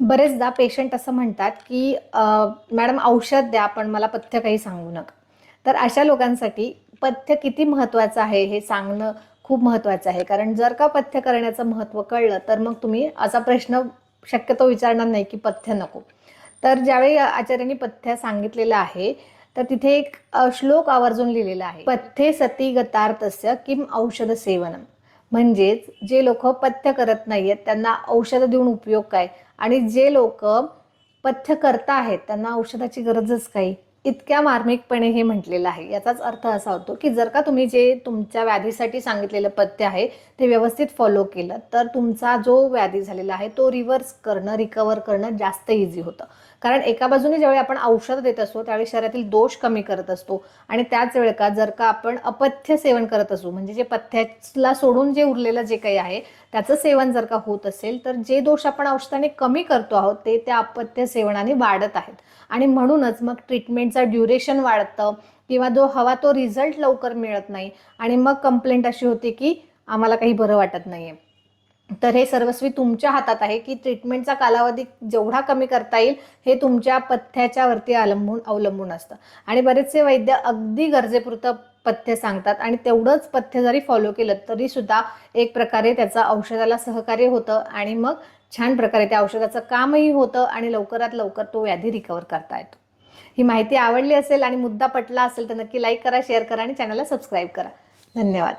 बरेचदा पेशंट असं म्हणतात की मॅडम औषध द्या पण मला पथ्य काही सांगू नका. तर अशा लोकांसाठी पथ्य किती महत्त्वाचं आहे हे सांगणं खूप महत्त्वाचं आहे. कारण जर का पथ्य करण्याचं महत्त्व कळलं तर मग तुम्ही असा प्रश्न शक्यतो विचारणार नाही की पथ्य नको. तर ज्यावेळी आचार्यांनी पथ्य सांगितलेलं आहे तर तिथे एक श्लोक आवर्जून लिहिलेला आहे. पथ्ये सती गतार्थस्य किम औषध सेवनम म्हणजेच जे लोक पथ्य करत नाही आहेत त्यांना औषधं देऊन उपयोग काय? आणि जे लोक पथ्य करता आहेत त्यांना औषधाची गरजच काही इतक्या मार्मिकपणे हे म्हटलेलं आहे. याचाच अर्थ असा होतो की जर का तुम्ही जे तुमच्या व्याधीसाठी सांगितलेलं पथ्य आहे ते व्यवस्थित फॉलो केलं तर तुमचा जो व्याधी झालेला आहे तो रिव्हर्स करणं रिकवर करणं जास्त इझी होतं. कारण एका बाजूने ज्यावेळी आपण औषध देत असतो त्यावेळी शरीरातील दोष कमी करत असतो. आणि त्याच वेळ का जर का आपण अपथ्य सेवन करत असू म्हणजे जे पथ्याला सोडून जे उरलेलं जे काही आहे त्याचं सेवन जर का होत असेल तर जे दोष आपण औषधाने कमी करतो आहोत ते त्या अपथ्य सेवनाने वाढत आहेत. आणि म्हणूनच मग ट्रीटमेंट ट्रीटमेंटचा ड्युरेशन वाढतं किंवा जो हवा तो रिझल्ट लवकर मिळत नाही. आणि मग कंप्लेंट अशी होते की आम्हाला काही बरं वाटत नाहीये. तर हे सर्वस्वी तुमच्या हातात आहे की ट्रीटमेंटचा कालावधी जेवढा कमी करता येईल हे तुमच्या पथ्याच्या वरती अवलंबून अवलंबून असतं. आणि बरेचसे वैद्य अगदी गरजेपुरतं पथ्य सांगतात आणि तेवढंच पथ्य जरी फॉलो केलं तरी सुद्धा एक प्रकारे त्याचं औषधाला सहकार्य होतं आणि मग छान प्रकारे त्या औषधाचं कामही होतं आणि लवकरात लवकर तो व्याधी रिकवर करता येतो. ही माहिती आवडली असेल आणि मुद्दा पटला असेल तर नक्की लाईक करा शेअर करा आणि चॅनलला सबस्क्राईब करा. धन्यवाद.